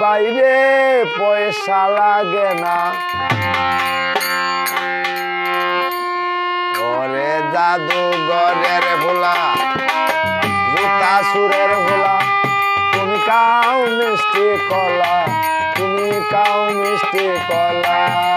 বাইরে পয়সা লাগে না। ওরে জাদুঘরের ভোলা, জুতা সুরের ভোলা। তুমি কাও মিষ্টি কলা, তুমি কাও মিষ্টি কলা।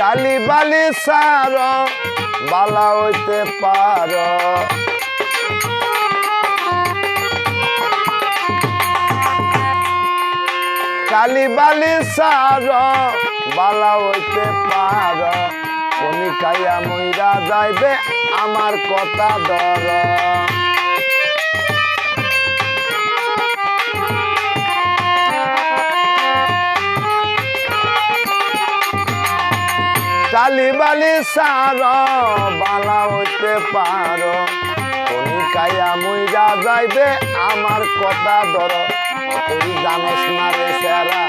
কালি বালি সার, বালা হইতে পার। কালি বালি সার, বালা হইতে পার। খাইয়া মইরা যাইবে আমার কথা ধর। কালি বালি সার, বালা হইতে পার। কোনি খাইয়া মইরা যাইবে আমার কথা ধর। তুই জানস না রে সেরা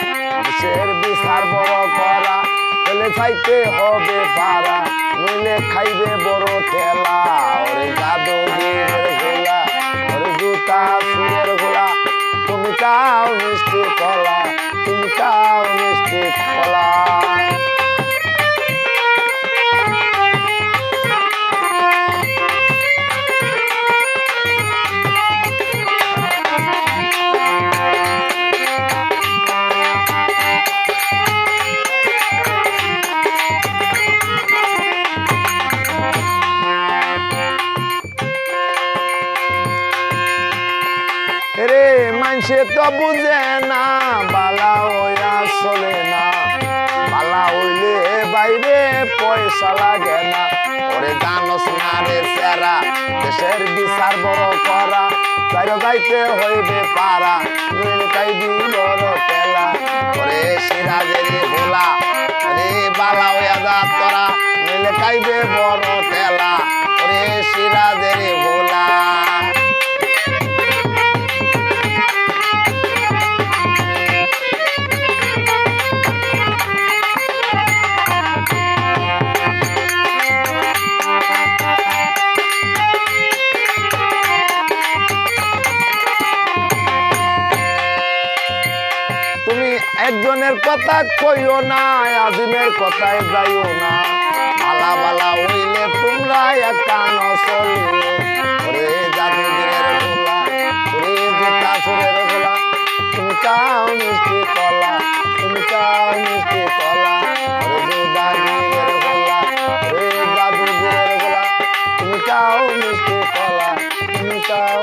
দেশের বিচার বড় করা? তাহলে চাইতে হবে পারা, নইলে খাইবে বড় ঠেলা। ওরে জাদু গোলা ওরে জুতা সুরের গোলা তুমি কাও মিষ্টি কলা, তুমি কাও মিষ্টি কলা। রে মানুষে তো বুঝে না, বালা হইয়া চলে না। বালা হইলে বাইরে পয়সা লাগে না। ওরে জানস না রে সেরা দেশের বিচার বড় করা। চাইরো যাইতে হইবে পারা নীল কাইবি বড় পেলা ওরে সিরাজের ভোলা রে বালা হইয়া যা তোরা নইলে কাইবে বড় একজনের কথা কইও না আজিমের কথায় যাইও না। বালা বালা হইলে তোমরা একা নচলি ওরে জাদুগিরের গোলা ওরে জুতা সুরের গোলা তুমি কাও মিষ্টি কলা, তুমি কাও মিষ্টি কলা। ওরে জুদাগিরের গোলা ওরে জাদুগিরের গোলা তুমি কাও মিষ্টি কলা, তুমি কাও